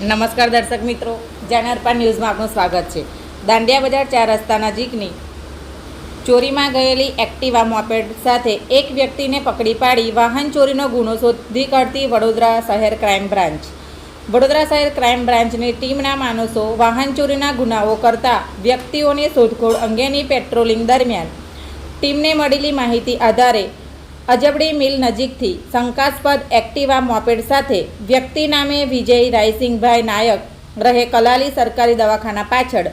નમસ્કાર દર્શક મિત્રો, જાનરપા ન્યૂઝમાં આપનું સ્વાગત છે. દાંડિયા બજાર ચાર રસ્તા નજીકની ચોરીમાં ગયેલી એક્ટિવા મોપેડ સાથે એક વ્યક્તિને પકડી પાડી વાહન ચોરીનો ગુનો શોધી કાઢતી વડોદરા શહેર ક્રાઇમ બ્રાન્ચ. વડોદરા શહેર ક્રાઇમ બ્રાન્ચની ટીમના માણસો વાહન ચોરીના ગુનાઓ કરતા વ્યક્તિઓની શોધખોળ અંગેની પેટ્રોલિંગ દરમિયાન. ટીમને મળેલી માહિતી આધારે અજબડી મિલ નજીકથી શંકાસ્પદ એક્ટિવા મોપેડ સાથે વ્યક્તિ નામે વિજય રાયસિંગભાઈ નાયક રહે કલાલી સરકારી દવાખાના પાછળ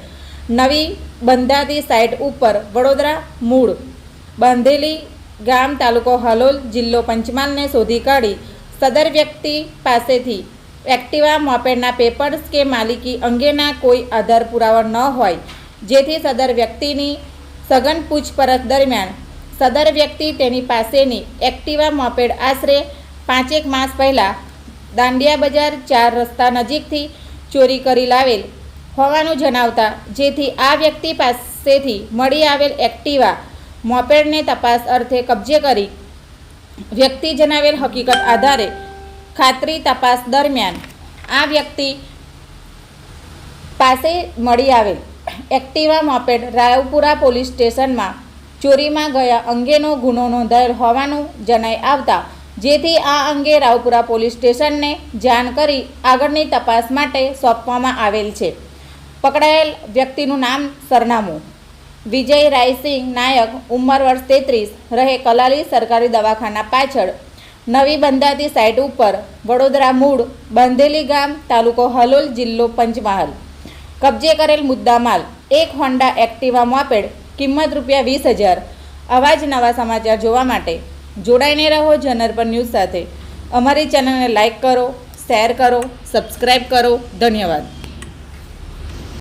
નવી બંધાતી સાઇટ ઉપર વડોદરા મૂળ. બાંધેલી ગામ તાલુકો હલોલ જિલ્લો પંચમહાલને શોધી કાઢી સદર વ્યક્તિ પાસેથી એક્ટિવા મોપેડના પેપર્સ કે માલિકી અંગેના કોઈ આધાર પુરાવા ન હોય, જેથી સદર વ્યક્તિની સઘન પૂછપરછ દરમિયાન સદર વ્યક્તિ તેની પાસેની એક્ટિવા મોપેડ આશરે પાંચેક માસ પહેલાં દાંડિયા બજાર ચાર રસ્તા નજીકથી ચોરી કરી લાવેલ હોવાનું જણાવતા જેથી આ વ્યક્તિ પાસેથી મળી આવેલ એક્ટિવા મોપેડને તપાસ અર્થે કબજે કરી વ્યક્તિ જણાવેલ હકીકત આધારે ખાતરી તપાસ દરમિયાન આ વ્યક્તિ પાસે મળી આવેલ એક્ટિવા મોપેડ રાયપુરા પોલીસ સ્ટેશનમાં ચોરીમાં ગયા અંગેનો ગુનો નોંધાયેલ હોવાનું જણાઈ આવતા જેથી આ અંગે રાવપુરા પોલીસ સ્ટેશનને જાણ કરી આગળની તપાસ માટે સોંપવામાં આવેલ છે. પકડાયેલ વ્યક્તિનું નામ સરનામું. વિજય રાયસિંગ નાયક, ઉંમર વર્ષ તેત્રીસ, રહે કલાલી સરકારી દવાખાના પાછળ. નવી બંધાતી સાઇટ ઉપર વડોદરા મૂળ, બંધેલી ગામ, તાલુકો હલોલ જિલ્લો પંચમહાલ. કબજે કરેલ મુદ્દામાલ, એક હોન્ડા એક્ટિવા મોપેડ કિંમત રૂપિયા વીસ હજાર. આવા જ નવા સમાચાર જોવા માટે જોડાઈને રહો જનરપર ન્યૂઝ સાથે. અમારી ચેનલને લાઇક કરો, શેર કરો સબસ્ક્રાઈબ કરો. ધન્યવાદ.